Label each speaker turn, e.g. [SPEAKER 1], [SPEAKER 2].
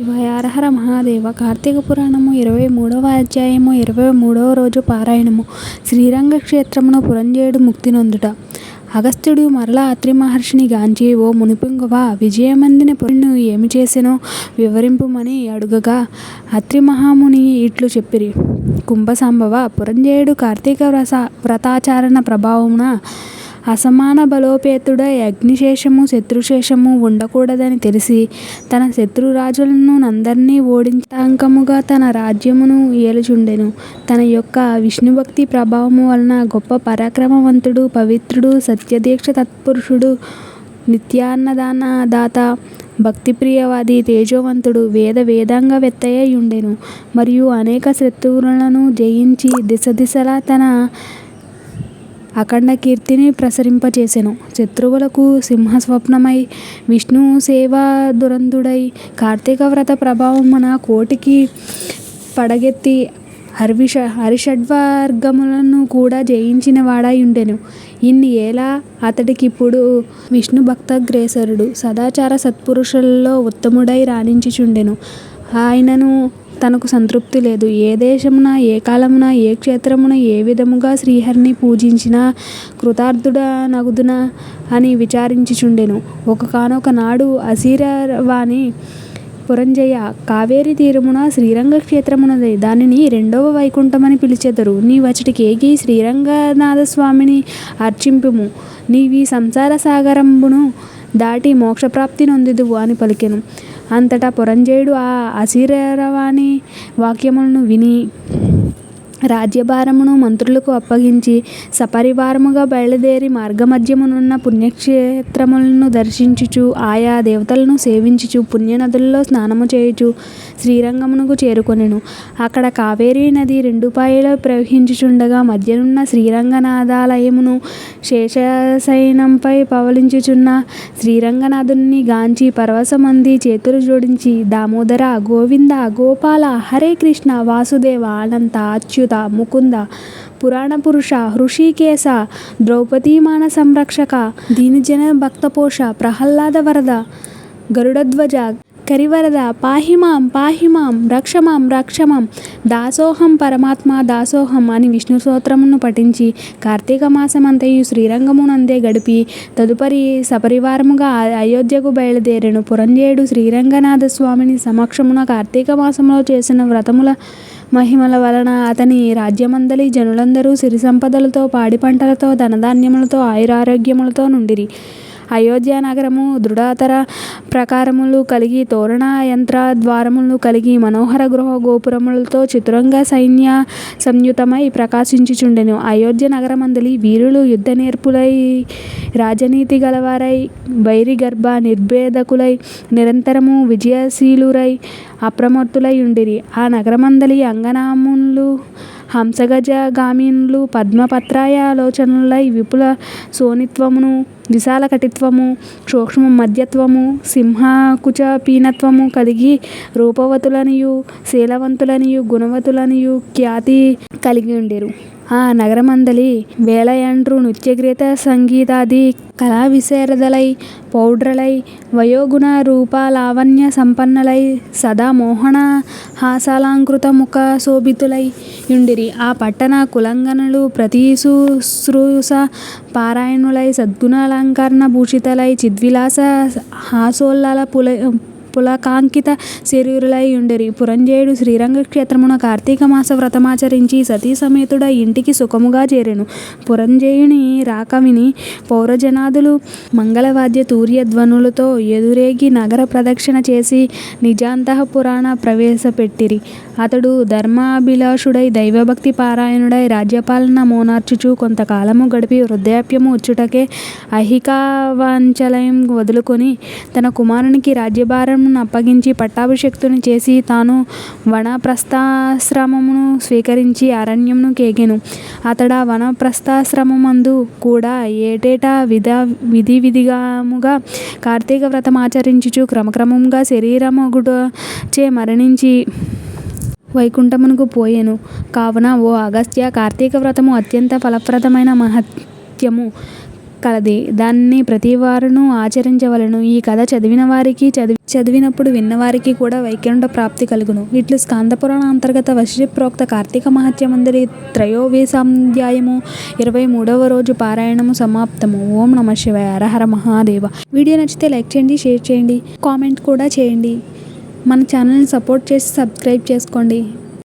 [SPEAKER 1] శివాయ హరహర మహాదేవ. కార్తీక పురాణము ఇరవై మూడవ అధ్యాయము ఇరవై మూడవ రోజు పారాయణము. శ్రీరంగ క్షేత్రమును పురంజేయుడు ముక్తి నొందుట. అగస్త్యుడు మరలా అత్రి మహర్షిని గాంచి ఓ మునిపింగువా విజయమందిన పుణ్యు ఏమి చేసినో వివరింపుమని అడుగగా అత్రి మహాముని ఇట్లు చెప్పిరి. కుంభసంభవ పురంజేయుడు కార్తీక వ్రత వ్రతాచారణ ప్రభావమున అసమాన బలోపేతుడై అగ్నిశేషము శత్రుశేషము ఉండకూడదని తెలిసి తన శత్రురాజులను అందరినీ ఓడించాంకముగా తన రాజ్యమును ఏలుచుండెను. తన యొక్క విష్ణుభక్తి ప్రభావము వలన గొప్ప పరాక్రమవంతుడు పవిత్రుడు సత్యదీక్ష తత్పురుషుడు నిత్యాన్నదాన దాత భక్తిప్రియవాది తేజోవంతుడు వేద వేదాంగవేత్తయై ఉండెను మరియు అనేక శత్రువులను జయించి దిశ దిశలా తన అఖండ కీర్తిని ప్రసరింపచేసెను. శత్రువులకు సింహస్వప్నమై విష్ణు సేవా దురంధుడై కార్తీక వ్రత ప్రభావమున కోటికి పడగెత్తి హర్విష హరిషడ్వర్గములను కూడా జయించిన వాడై ఉండెను. ఇన్ని ఏల అతడికిప్పుడు విష్ణు భక్తగ్రేసరుడు సదాచార సత్పురుషులలో ఉత్తముడై రాణించుచుండెను. ఆయనను తనకు సంతృప్తి లేదు. ఏ దేశమున ఏ కాలమున ఏ క్షేత్రమున ఏ విధముగా శ్రీహరిని పూజించినా కృతార్థుడనగుదునా అని విచారించుచుండెను. ఒకగానొక నాడు అసిరవాణి పురంజయ కావేరి తీరమున శ్రీరంగ క్షేత్రమునది దానిని రెండవ వైకుంఠమని పిలిచెదరు. నీవచటికేగి శ్రీరంగనాథస్వామిని అర్చింపుము. నీవి సంసార సాగరంబును దాటి మోక్షప్రాప్తి నొందుదువు అని పలికెను. అంతటా పురంజయుడు ఆ అశీరవాణి వాక్యములను విని రాజ్యభారమును మంత్రులకు అప్పగించి సపరివారముగా బయలుదేరి మార్గమధ్యమునున్న పుణ్యక్షేత్రములను దర్శించుచు ఆయా దేవతలను సేవించుచు పుణ్యనదుల్లో స్నానము చేయుచు శ్రీరంగమునకు చేరుకొనెను. అక్కడ కావేరీ నది రెండుపాయలు ప్రవహించుచుండగా మధ్యనున్న శ్రీరంగనాథాలయమును శేషశయనంపై పవలించుచున్న శ్రీరంగనాథుని గాంచి పరవశమంది చేతులు జోడించి దామోదర గోవింద గోపాల హరే కృష్ణ వాసుదేవ అనంత అచ్యుత ముకుంద పురాణ పురుష హృషికేశ ద్రౌపదీమాన సంరక్షక దీనిజన భక్తపోష ప్రహ్లాద వరద గరుడధ్వజ కరివరద పాహిమాం పాహిమాం రక్షమాం రక్షమాం దాసోహం పరమాత్మ దాసోహం అని విష్ణు స్తోత్రమును పఠించి కార్తీక మాసమంతయు శ్రీరంగమునందే గడిపి తదుపరి సపరివారముగా అయోధ్యకు బయలుదేరిన. పురంజేయుడు శ్రీరంగనాథ స్వామిని సమక్షమున కార్తీక మాసములో చేసిన వ్రతముల మహిమల వలన అతని రాజ్యమందలి జనులందరూ సిరి సంపదలతో పాడి పంటలతో ధనధాన్యములతో ఆయురారోగ్యములతో నుండిరి. అయోధ్య నగరము దృఢతర ప్రాకారములు కలిగి తోరణ యంత్ర ద్వారములు కలిగి మనోహర గృహ గోపురములతో చతురంగ సైన్య సంయుతమై ప్రకాశించుచుండెను. అయోధ్య నగరమందలి వీరులు యుద్ధ నేర్పులై రాజనీతి గలవారై వైరిగర్భ నిర్భేదకులై నిరంతరము విజయశీలురై అప్రమత్తులై ఉండిరి. ఆ నగరమందలి అంగనాములు హంసగజగామినులు పద్మపత్రాయలోచనులై విపుల సోనిత్వమును విశాల కటిత్వము సూక్ష్మ మధ్యత్వము సింహకుచపీనత్వము కలిగి రూపవతులనియు శీలవంతులనియు గుణవతులనియు ఖ్యాతి కలిగియుండిరి ఆ నగరమందలి వేలయండ్రు నృత్యగీత సంగీతాది కళా విశారదలై పౌడ్రలై వయోగుణ రూప లావణ్య సంపన్నులై సదా మోహన హాసాలంకృత ముఖ శోభితులై యుండిరి ఆ పట్టణ కులంగణులు ప్రతి శుశ్రూష పారాయణులై సద్గుణాలంకరణ భూషితలై చిద్విలాస హాసోల్లాల పులై పులకాంకిత శరీరులై ఉండరి పురంజేయుడు శ్రీరంగ క్షేత్రమున కార్తీక మాస వ్రతమాచరించి సతీ సమేతుడ ఇంటికి సుఖముగా చేరెను పురంజేయుని రాక విని పౌరజనాదులు మంగళవాద్య తూర్యధ్వనులతో ఎదురేగి నగర ప్రదక్షిణ చేసి నిజాంతఃపురాన ప్రవేశపెట్టిరి అతడు ధర్మాభిలాషుడై దైవభక్తి పారాయణుడై రాజ్యపాలన మోనార్చుచు కొంతకాలము గడిపి వృద్ధాప్యము వచ్చుటకే అహికావాంచలయం వదులుకొని తన కుమారునికి రాజ్యభారం రాజ్యభారమును అప్పగించి పట్టాభిషక్తుని చేసి తాను వనప్రస్థాశ్రమమును స్వీకరించి అరణ్యమును కేగెను అతడా వానప్రస్థాశ్రమమందు కూడా ఏటేటా విధ విధిగాముగా కార్తీక వ్రతం ఆచరించుచు క్రమక్రమంగా క్రమక్రమముగా శరీరమొగటుచే మరణించి వైకుంఠమునకు పోయెను. కావున ఓ అగస్త్య కార్తీక వ్రతము అత్యంత ఫలప్రదమైన మహత్యము. కలది. దాన్ని ప్రతి వారును ఆచరించవలను. ఈ కథ చదివిన వారికి చదివి చదివినప్పుడు విన్నవారికి కూడా వైకుంఠ ప్రాప్తి కలుగును. ఇట్లు స్కాందపురాణ అంతర్గత వశిప్రోక్త కార్తీక మహత్యమందిరి త్రయోవేశాధ్యాయము ఇరవై మూడవ రోజు పారాయణము సమాప్తము. ఓం నమ శివాయ. హరహర మహాదేవ. వీడియో నచ్చితే లైక్ చేయండి షేర్ చేయండి కామెంట్ కూడా చేయండి. మన ఛానల్ని సపోర్ట్ చేసి సబ్స్క్రైబ్ చేసుకోండి.